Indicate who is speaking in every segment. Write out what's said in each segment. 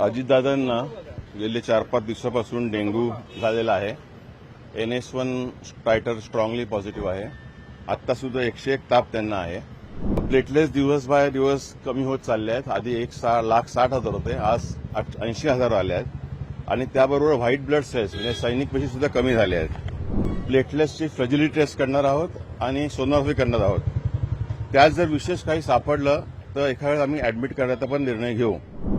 Speaker 1: अजितदादांना गेले चार पाच दिवसापासून डेंग्यू झालेला आहे. N S one titre strongly positive आहे. आत्तासुद्धा एकशे एक ताप त्यांना आहे. प्लेटलेस दिवस बाय दिवस कमी होत चालले आहेत. आधी एक सा लाख साठ हजार होते. आज ऐंशी हजार आले आहेत. आणि त्याबरोबर व्हाईट ब्लड सेल्स म्हणजे सैनिक पेशी सुद्धा कमी झाले आहेत. प्लेटलेसची फ्रेजिलिटी टेस्ट करणार आहोत आणि सोनोग्राफी करणार आहोत. त्यात जर विशेष काही सापडलं तर एखाद्या वेळेस आम्ही ऍडमिट करण्याचा पण निर्णय घेऊ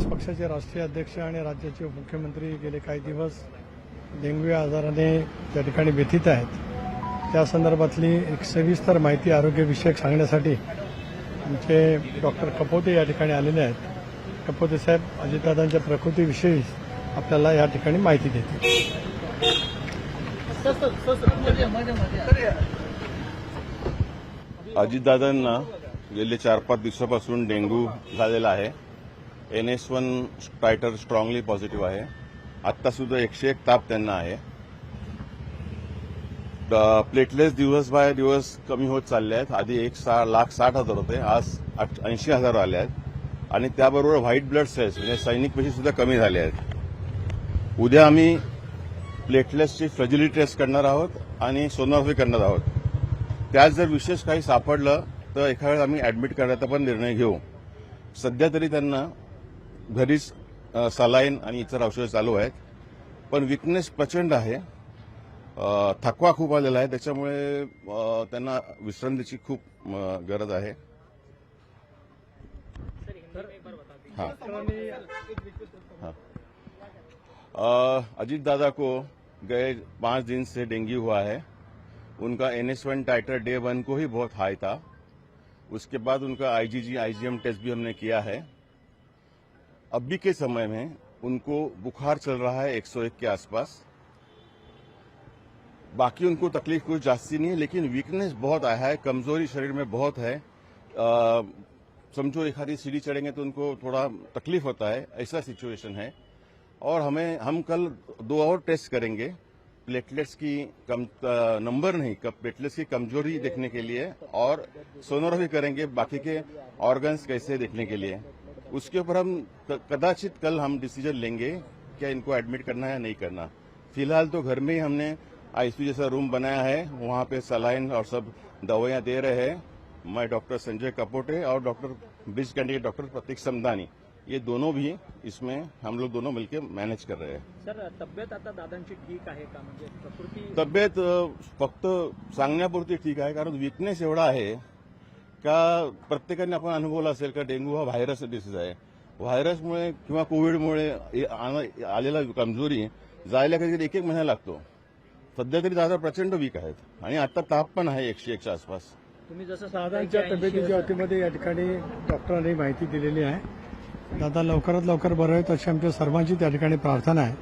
Speaker 2: पक्षाचे राष्ट्रीय अध्यक्ष आणि राज्याचे मुख्यमंत्री गेले काही दिवस डेंग्यू या आजाराने त्या ठिकाणी व्यथित आहेत त्या संदर्भातली एक सविस्तर माहिती आरोग्यविषयक सांगण्यासाठी आमचे डॉक्टर कपोते या ठिकाणी आलेले आहेत कपोते साहेब अजितदादांच्या प्रकृतीविषयी आपल्याला या ठिकाणी माहिती देतील
Speaker 1: अजितदादांना गेले चार पाच दिवसापासून डेंग्यू झालेला आहे. N S one titre strongly positive आहे. आत्तासुद्धा एकशे एक ताप त्यांना आहे. प्लेटलेस दिवस बाय दिवस कमी होत चालले आहेत. आधी एक सा लाख साठ हजार होते आज ऐंशी हजार आले आहेत. आणि त्याबरोबर व्हाईट ब्लड सेल्स म्हणजे सैनिक पेशी सुद्धा कमी झाले आहेत. उद्या आम्ही प्लेटलेसची फ्रॅजिलिटी टेस्ट करणार आहोत आणि सोनोग्राफी करणार आहोत. त्यात जर विशेष काही सापडलं तर एखाद्या वेळेस आम्ही ऍडमिट करण्याचा पण निर्णय घेऊ. सध्या तरी त्यांना घरीच सलाईन आणि इतर औषधं चालू आहेत. पण विकनेस प्रचंड आहे. थकवा खूप आलेला आहे. त्याच्यामुळे त्यांना विश्रांतीची खूप गरज आहे. हाँ. अजीत दादा को गए पांच दिन से डेंगू हुआ है. उनका N S one titre day one को ही बहुत हाई था. उसके बाद उनका आईजीजी आईजीएम टेस्ट भी हमने किया है। अभी के समय में उनको बुखार चल रहा है 101 के आसपास। बाकी उनको तकलीफ़ कुछ जास्ती नहीं है, लेकिन वीकनेस बहुत आया है, कमज़ोरी शरीर में बहुत है। समझो एक आधी सीढ़ी चढ़ेंगे तो उनको थोड़ा तकलीफ़ होता है, ऐसा सिचुएशन है। और हमें, हम कल दो और टेस्ट करेंगे। प्लेटलेट्स की कम नंबर नहीं प्लेटलेट्स की कमज़ोरी देखने के लिए और सोनोग्राफी करेंगे बाकी के ऑर्गन्स कैसे देखने के लिए। उसके ऊपर हम कदाचित कल हम डिसीज़न लेंगे क्या इनको एडमिट करना है या नहीं करना। फ़िलहाल तो घर में ही हमने आईसीयू जैसा रूम बनाया है, वहाँ पे सलाइन और सब दवाइयाँ दे रहे हैं। मैं डॉक्टर संजय कपोटे और doctor Brij candidate doctor Pratik Samdani. ये दोनों भी इसमें हम लोग दोनों मिलकर मैनेज कर रहे हैं।
Speaker 3: सर तब्येत आता दादांची ठीक आहे का? म्हणजे प्रकृती
Speaker 1: तब्येत अ, फक्त सांगण्यापुरती ठीक आहे कारण विकनेस एवढा आहे का प्रत्येकाने आपण अनुभवला असेल का डेंग्यू हा व्हायरस डिसीज आहे. व्हायरसमुळे किंवा कोविडमुळे आण- आलेला कमजोरी जायला कधी एक एक महिना लागतो. सध्या तरी दादा प्रचंड वीक आहेत आणि आता ताप पण आहे एकशे एकच्या आसपास.
Speaker 3: तुम्ही जसं सांगताय
Speaker 2: दादांच्या
Speaker 3: की 80
Speaker 2: तब्येतीच्या अटीमध्ये या ठिकाणी डॉक्टरांनी माहिती दिलेली आहे. दादा लवकरात लवकर बरं आहेत अशी आमच्या सर्वांची त्या ठिकाणी प्रार्थना आहे.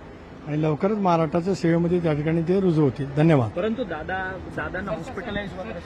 Speaker 2: आणि लवकरच महाराष्ट्राच्या सेवेमध्ये त्या ठिकाणी ते रुजू होतील. धन्यवाद.
Speaker 3: परंतु दादा दादांना हॉस्पिटलाइज वगैरे